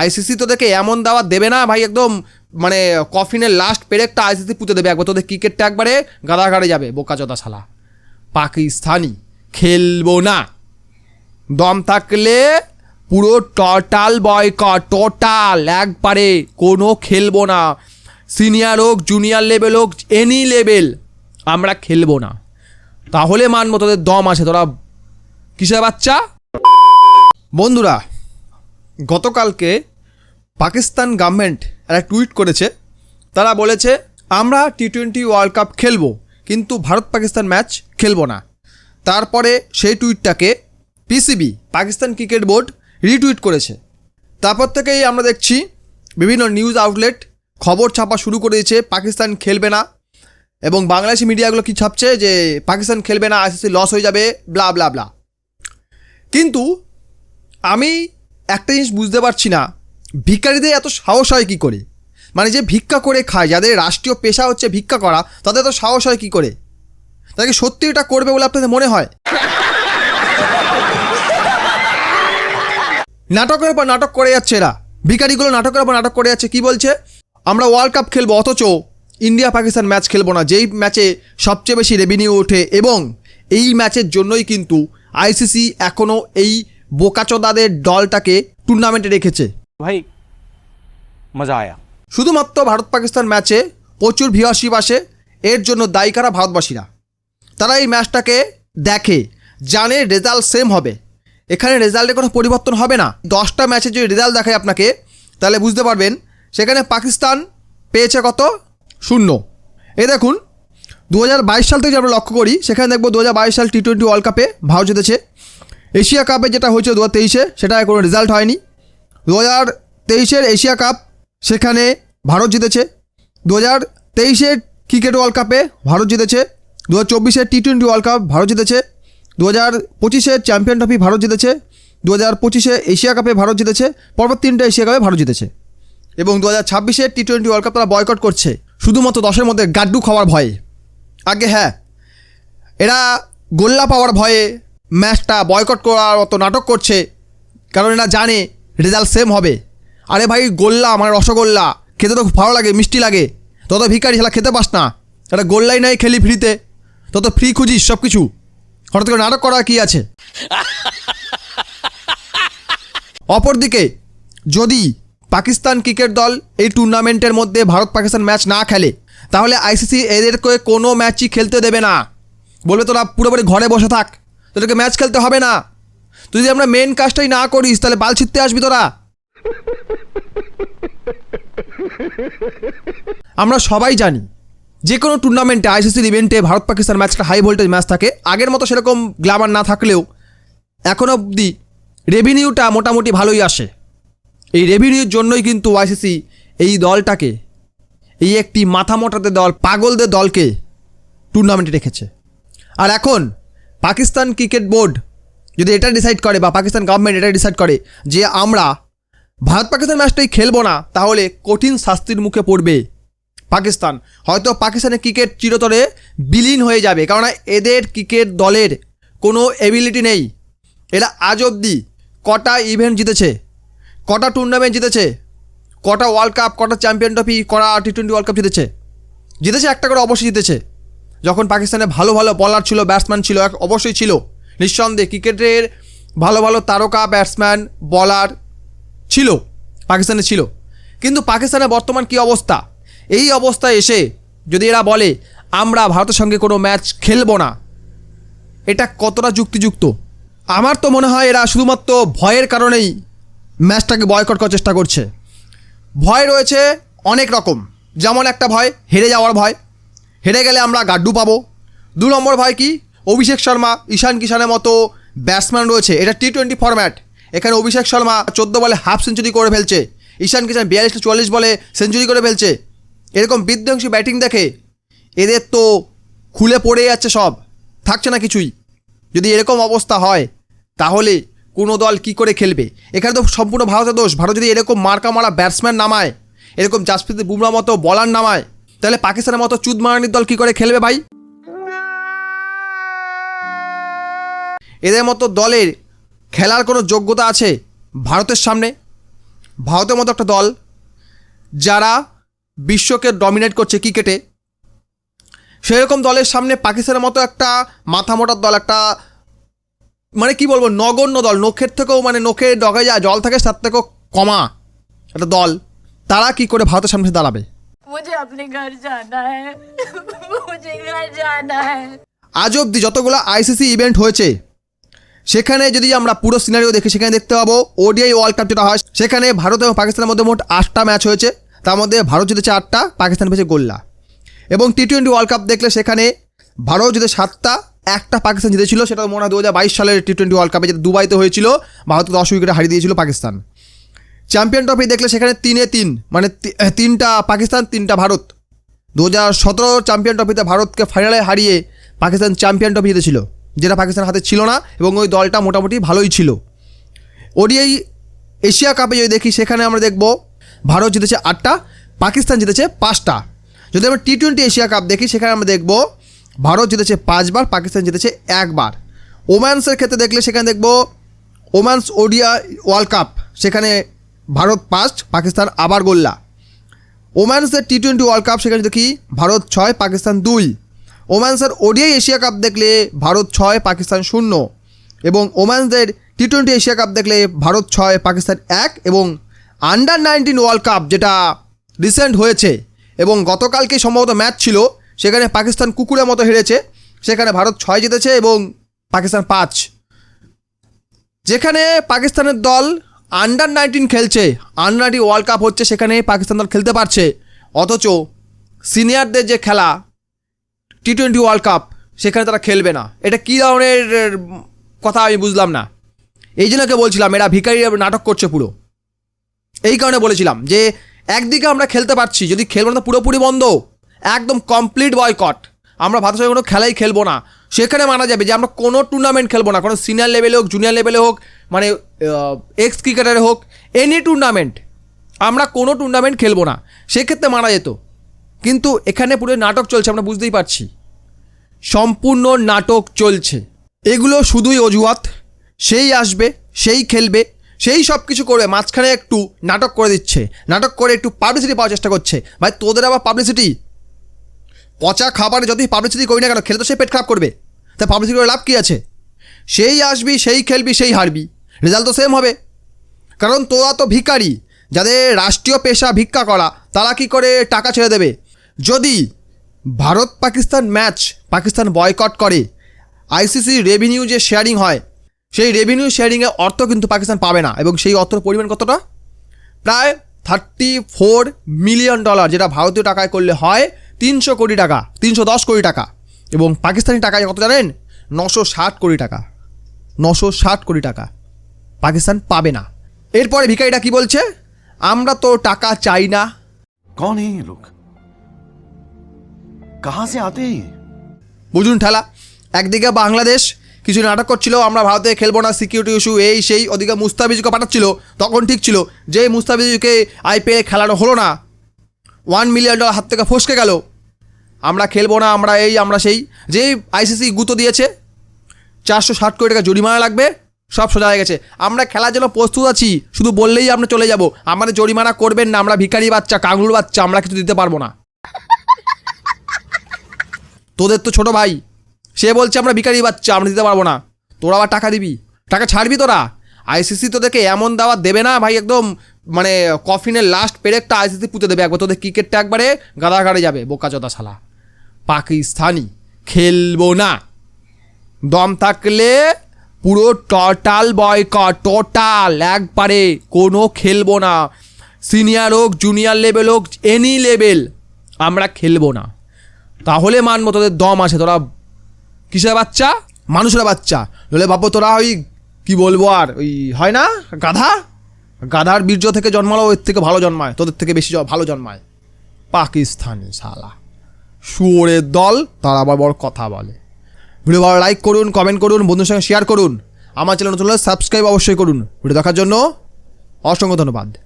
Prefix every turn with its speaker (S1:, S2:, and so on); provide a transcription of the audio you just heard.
S1: ICC তোদেরকে এমন দাওয়াত দেবে না, ভাই, একদম মানে কফিনের লাস্ট পেরেকটা আইসিসি পুঁতে দেবে। একবার তোদের ক্রিকেটটা একবারে গাদাগাড়ে যাবে বোকাচোদা শালা। পাকিস্তানি খেলব না। দম থাকলে পুরো টোটাল বয়কট টোটাল একবারে কোনো খেলব না। সিনিয়র হোক জুনিয়র লেভেল হোক এনি লেভেল আমরা খেলব না। তাহলে মানবো তোদের দম আছে, তোরা কিসের বাচ্চা? বন্ধুরা গতকালকে পাকিস্তান গভর্নমেন্ট একটা টুইট করেছে, তারা বলেছে, আমরা টি টোয়েন্টি ওয়ার্ল্ড কাপ খেলব, কিন্তু ভারত পাকিস্তান ম্যাচ খেলব না। তারপরে সেই টুইটটাকে PCB Pakistan cricket board retweet করেছে। তারপর থেকেই আমরা দেখছি, বিভিন্ন নিউজ আউটলেট খবর ছাপা শুরু করে দিয়েছে, পাকিস্তান খেলবে না। এবং বাংলাদেশি মিডিয়াগুলো কি ছাপছে, যে পাকিস্তান খেলবে না, আইসিসি লস হয়ে যাবে ব্লা ব্লা ব্লা কিন্তু আমি একটা জিনিস বুঝতে পারছি না। ভিক্ষারীদের এত সাহস হয় কী করে? মানে যে ভিক্ষা করে খায়, যাদের রাষ্ট্রীয় পেশা হচ্ছে ভিক্ষা করা, তাদের এত সাহস হয় কী করে? তাকে সত্যি এটা করবে বলে আপনাদের মনে হয়? নাটকের পর নাটক করে যাচ্ছে এরা। ভিখারিগুলো নাটকের পর নাটক করে যাচ্ছে, কি বলছে? আমরা ওয়ার্ল্ড কাপ খেলব, অথচ ইন্ডিয়া পাকিস্তান ম্যাচ খেলব না। যেই ম্যাচে সবচেয়ে বেশি রেভিনিউ ওঠে এবং এই ম্যাচের জন্যই কিন্তু আইসিসি এখনও এই বোকাচোদাদের দলটাকে টুর্নামেন্টে রেখেছে।
S2: ভাই মজা আয়া।
S1: শুধুমাত্র ভারত পাকিস্তান ম্যাচে প্রচুর ভিওয়াশিপ আসে এর জন্য দায়ী কারা ভারতবাসীরা? তারা এই ম্যাচটাকে দেখে জানে রেজাল্ট সেম হবে। এখানে রেজাল্টে কোনো পরিবর্তন হবে না। দশটা ম্যাচে যদি রেজাল্ট দেখায় আপনাকে তাহলে বুঝতে পারবেন সেখানে পাকিস্তান পেয়েছে কত? শূন্য। এ দেখুন দুহাজার বাইশ সাল থেকে আমরা লক্ষ্য করি সেখানে দেখব দু হাজার বাইশ সাল টি টোয়েন্টি ওয়ার্ল্ড কাপে ভারত জিতেছে। এশিয়া কাপে যেটা হয়েছে দু হাজার তেইশে, সেটা কোনো রেজাল্ট হয়নি। দু হাজার তেইশের এশিয়া কাপ, সেখানে ভারত জিতেছে। দু হাজার তেইশের ক্রিকেট ওয়ার্ল্ড কাপে ভারত জিতেছে। দু হাজার চব্বিশের T twenty world cup, Bharat জিতেছে। দু হাজার পঁচিশের চ্যাম্পিয়ন ট্রফি, ভারত জিতেছে। দু হাজার পঁচিশে এশিয়া কাপে ভারত জিতেছে। পরপর তিনটে এশিয়া কাপে ভারত জিতেছে। এবং দু হাজার ছাব্বিশের টি টোয়েন্টি ওয়ার্ল্ড কাপ তারা বয়কট করছে। শুধুমাত্র দশের মধ্যে গাড্ডু খাওয়ার ভয়ে। আগে হ্যাঁ এরা গোল্লা পাওয়ার ভয়ে ম্যাচটা বয়কট করার মতো নাটক করছে। কারণ এরা জানে রেজাল্ট সেম হবে। আরে ভাই, গোল্লা মানে রসগোল্লা। খেতে তো খুব ভালো লাগে, মিষ্টি লাগে। তত ভিকারি খেলা খেতে পাস না। এটা গোল্লাই নাই খেলি ফ্রিতে। তত ফ্রি খুঁজিস সব কিছু হঠাৎ করে নাটক করা কি আছে? অপরদিকে, যদি পাকিস্তান ক্রিকেট দল এই টুর্নামেন্টের মধ্যে ভারত পাকিস্তান ম্যাচ না খেলে, তাহলে আইসিসি এদেরকে কোনো ম্যাচই খেলতে দেবে না। বলবে তোরা পুরোপুরি ঘরে বসে থাক। তোদেরকে ম্যাচ খেলতে হবে না। তুই যদি আমরা মেন কাজটাই না করিস, তাহলে বাল ছিটতে আসবি তোরা। আমরা সবাই জানি যে কোনো টুর্নামেন্টে আইসিসির ইভেন্টে ভারত পাকিস্তান ম্যাচটা হাই ভোল্টেজ ম্যাচ থাকে। আগের মতো সেরকম গ্লামার না থাকলেও এখন অবধি রেভিনিউটা মোটামুটি ভালোই আসে। এই রেভিনিউর জন্যই কিন্তু আইসিসি এই দলটাকে, এই একটি মাথা মোটাদের দল, পাগলদের দলকে টুর্নামেন্টে রেখেছে। আর এখন পাকিস্তান ক্রিকেট বোর্ড যদি এটা ডিসাইড করে বা পাকিস্তান গভর্নমেন্ট এটা ডিসাইড করে যে আমরা ভারত পাকিস্তান ম্যাচটাই খেলব না, তাহলে কঠিন শাস্তির মুখে পড়বে পাকিস্তান। হয়তো পাকিস্তানের ক্রিকেট চিরতরে বিলীন হয়ে যাবে কারণ এদের ক্রিকেট দলের কোনো এবিলিটি নেই। এরা আজ অবধি কটা ইভেন্ট জিতেছে, কটা টুর্নামেন্ট জিতেছে, কটা ওয়ার্ল্ড কাপ কটা চ্যাম্পিয়ন ট্রফি কটা টি টোয়েন্টি ওয়ার্ল্ড কাপ জিতেছে। জিতেছে একটা করে অবশ্যই জিতেছে। যখন পাকিস্তানে ভালো ভালো বলার ছিল ব্যাটসম্যান ছিল, এক অবশ্যই ছিল। নিঃসন্দেহে ক্রিকেটের ভালো ভালো তারকা ব্যাটসম্যান বলার ছিল, পাকিস্তানে ছিল। কিন্তু পাকিস্তানের বর্তমান কি অবস্থা? এই অবস্থায় এসে যদি এরা বলে, আমরা ভারতের সঙ্গে কোনো ম্যাচ খেলব না, এটা কতটা যুক্তিযুক্ত? আমার তো মনে হয় এরা শুধুমাত্র ভয়ের কারণেই ম্যাচটাকে বয়কট করার চেষ্টা করছে। ভয় রয়েছে অনেক রকম। যেমন একটা ভয়, হেরে যাওয়ার ভয় হেরে গেলে আমরা গাড্ডু পাবো। দু নম্বর ভয় কি? অভিষেক শর্মা, ঈশান কিষানের মতো ব্যাটসম্যান রয়েছে। এটা টি টোয়েন্টি ফরম্যাট এখানে অভিষেক শর্মা চোদ্দ বলে হাফ সেঞ্চুরি করে ফেলছে। ঈশান কিষান বিয়াল্লিশ চুয়াল্লিশ বলে সেঞ্চুরি করে ফেলছে। এরকম বিধ্বংসী ব্যাটিং দেখে এদের তো খুলে পড়ে যাচ্ছে সব। থাকছে না কিছুই। যদি এরকম অবস্থা হয়, তাহলে কোনো দল কি করে খেলবে? এখানে তো সম্পূর্ণ ভারতের দোষ। ভারত যদি এরকম মার্কা মারা ব্যাটসম্যান নামায়, এরকম জাসপ্রীত বুমরা মতো বলার নামায় তাহলে পাকিস্তানের মতো চুদ মারানির দল কি করে খেলবে ভাই? এদের মতো দলের খেলার কোনো যোগ্যতা আছে ভারতের সামনে? ভারতের মতো একটা দল যারা বিশ্বকে ডমিনেট করছে ক্রিকেটে। সেরকম দলের সামনে পাকিস্তানের মতো একটা মাথা মোটার দল, একটা মানে কি বলব, নগণ্য দল, নখের থেকেও মানে নখের ডগায় যা জল থাকে, তার থেকেও কমা একটা দল, তারা কি করে ভারতের সামনে দাঁড়াবে?
S3: मुझे अपने घर जाना है मुझे घर जाना है
S1: আজ অবধি যতগুলো আইসিসি ইভেন্ট হয়েছে সেখানে যদি আমরা পুরো সিনারিও দেখি সেখানে দেখতে পাবো ওডিআই ওয়ার্ল্ড কাপ যেটা হয় সেখানে ভারত এবং পাকিস্তানের মধ্যে মোট আটটা ম্যাচ হয়েছে তার মধ্যে ভারত জিতেছে আটটা পাকিস্তান পেয়েছে গোল্লা এবং টি টোয়েন্টি ওয়ার্ল্ড কাপ দেখলে সেখানে ভারত জিতে সাতটা একটা পাকিস্তান জিতেছিল সেটা মনে হয় দু হাজার বাইশ সালের টি টোয়েন্টি ওয়ার্ল্ড কাপে যেটা দুবাইতে হয়েছিল ভারতকে দশ উইকেটে হারিয়ে দিয়েছিল পাকিস্তান চ্যাম্পিয়ন ট্রফি দেখলে সেখানে তিনে তিন মানে তিনটা পাকিস্তান, তিনটা ভারত। দু হাজার সতেরো চ্যাম্পিয়ন ট্রফিতে ভারতকে ফাইনালে হারিয়ে পাকিস্তান চ্যাম্পিয়ন ট্রফি জিতেছিল, যেটা পাকিস্তান হাতে ছিল না এবং ওই দলটা মোটামুটি ভালোই ছিল। ওডিআই এশিয়া কাপে যদি দেখি, সেখানে আমরা দেখব ভারত জিতেছে আটটা, পাকিস্তান জিতেছে পাঁচটা। যদি আমরা টি টোয়েন্টি এশিয়া কাপ দেখি, সেখানে আমরা দেখব ভারত জিতেছে পাঁচবার, পাকিস্তান জিতেছে একবার। ওম্যান্সের ক্ষেত্রে দেখলে সেখানে দেখব ওম্যান্স ওডিয়া ওয়ার্ল্ড কাপ, সেখানে ভারত পাঁচ, পাকিস্তান আবার গোল্লা। ওম্যান্সের টি টোয়েন্টি ওয়ার্ল্ড কাপ সেখানে দেখি, ভারত ছয়, পাকিস্তান দুই। ওম্যান্সের ওডিআই এশিয়া কাপ দেখলে ভারত ছয়, পাকিস্তান শূন্য। এবং ওম্যান্সদের টি টোয়েন্টি এশিয়া কাপ দেখলে ভারত ছয়, পাকিস্তান এক এবং আন্ডার নাইনটিন ওয়ার্ল্ড কাপ যেটা রিসেন্ট হয়েছে এবং গতকালকে সম্ভবত ম্যাচ ছিল, সেখানে পাকিস্তান কুকুরের মতো হেরেছে। সেখানে ভারত ছয় জিতেছে এবং পাকিস্তান পাঁচ। যেখানে পাকিস্তানের দল আন্ডার নাইনটিন খেলছে। আন্ডার নাইনটিন ওয়ার্ল্ড কাপ হচ্ছে সেখানে পাকিস্তান দল খেলতে পারছে। অথচ সিনিয়রদের যে খেলা টি টোয়েন্টি ওয়ার্ল্ড কাপ সেখানে তারা খেলবে না। এটা কী ধরনের কথা আমি বুঝলাম না। এই জন্যকে বলছিলাম, এরা ভিকারি নাটক করছে পুরো। এই কারণে বলেছিলাম যে, একদিকে আমরা খেলতে পারছি, যদি খেলব না পুরোপুরি বন্ধ। একদম কমপ্লিট বয়কট আমরা ভারতের সঙ্গে কোনো খেলাই খেলব না। সেখানে মানা যাবে যে আমরা কোনো টুর্নামেন্ট খেলব না, কোনো সিনিয়র লেভেলে হোক জুনিয়র লেভেলে হোক মানে এক্স ক্রিকেটারে হোক এনি টুর্নামেন্ট আমরা কোনো টুর্নামেন্ট খেলব না। সেক্ষেত্রে মানা যেত। কিন্তু এখানে পুরো নাটক চলছে, আমরা বুঝতেই পারছি। সম্পূর্ণ নাটক চলছে। এগুলো শুধুই অজুহাত। সেই আসবে, সেই খেলবে, সেই সব কিছু করবে, মাঝখানে একটু নাটক করে দিচ্ছে। নাটক করে একটু পাবলিসিটি পাওয়ার চেষ্টা করছে। ভাই, তোদের আবার পাবলিসিটি পচা খাবারে যদি পাবলিসিটি করি না কেন, খেলে তো সে পেট খারাপ করবে। তা পাবলিসিটি করে লাভ কী আছে? সেই আসবি, সেই খেলবি, সেই হারবি। রেজাল্ট তো সেম হবে। কারণ তোরা তো ভিখারি, যাদের রাষ্ট্রীয় পেশা ভিক্ষা করা, তারা কি করে টাকা ছেড়ে দেবে? যদি ভারত পাকিস্তান ম্যাচ পাকিস্তান বয়কট করে আইসিসি রেভিনিউ যে শেয়ারিং হয়, সেই রেভিনিউ শেয়ারিংয়ে অর্থ কিন্তু পাকিস্তান পাবে না। এবং সেই অর্থের পরিমাণ কতটা? প্রায় থার্টি ফোর মিলিয়ন ডলার যেটা ভারতীয় টাকায় করলে হয় তিনশো কোটি টাকা তিনশো দশ কোটি টাকা এবং পাকিস্তানি টাকায় কত জানেন? নশো ষাট কোটি টাকা। নশো ষাট কোটি টাকা। পাকিস্তান পাবে না। এরপরে ভিকারিটা কি বলছে? আমরা তো টাকা চাই না।
S4: লোক
S1: বুঝুন ঠেলা একদিকে বাংলাদেশ কিছু নাটক করছিল আমরা ভারতে খেলব না সিকিউরিটি ইস্যু এই সেই ওদিকে মুস্তাফিজকে পাঠাচ্ছিল তখন ঠিক ছিল যে মুস্তাফিজকে আইপিএল খেলানো হলো না ওয়ান মিলিয়ন ডলার হাত থেকে ফসকে গেল। আমরা খেলব না, আমরা এই, আমরা সেই। যেই আইসিসি গুঁতো দিয়েছে, চারশো ষাট কোটি টাকা জরিমানা লাগবে, সব সোজা হয়ে গেছে। আমরা খেলার জন্য প্রস্তুত আছি, শুধু বললেই আমরা চলে যাব। আমাদের জরিমানা করবেন না, আমরা ভিখারি বাচ্চা কাঙুর বাচ্চা, আমরা কিছু দিতে পারব না। তোদের তো ছোট ভাই, সে বলছে আমরা ভিখারি বাচ্চা, আমরা দিতে পারব না। তোরা আবার টাকা দিবি, টাকা ছাড়বি তোরা? আইসিসি তোদেরকে এমন দাওয়াত দেবে না ভাই, একদম মানে কফিনের লাস্ট পেরেকটা আইসিসি পুঁতে দেবে। একবার তোদের ক্রিকেটটা একবারে গাদাগাড়ে যাবে বোকাচোদা শালা। পাকিস্তানি, খেলব না। দম থাকলে পুরো টোটাল বয়কট টোটাল একবারে কোনো খেলব না। সিনিয়র হোক জুনিয়র লেভেল হোক এনি লেভেল আমরা খেলব না। তাহলে মানবো তোদের দম আছে, তোরা কিসের বাচ্চা? মানুষের বাচ্চা। নলে ভাবো তোরা ওই, কি বলব আর, ওই হয় না? গাধা? গাধার বীর্য থেকে জন্মালো এর থেকে ভালো জন্মায়, তোদের থেকে বেশি ভালো জন্মায়। পাকিস্তানি শালা। শুয়োরের দল, তারা আবার বড় কথা বলে। ভিডিও ভালো লাইক করুন কমেন্ট করুন বন্ধুর সঙ্গে শেয়ার করুন। আমার চ্যানেল নতুন সাবস্ক্রাইব অবশ্যই করুন। ভিডিও দেখার জন্য অসংখ্য ধন্যবাদ।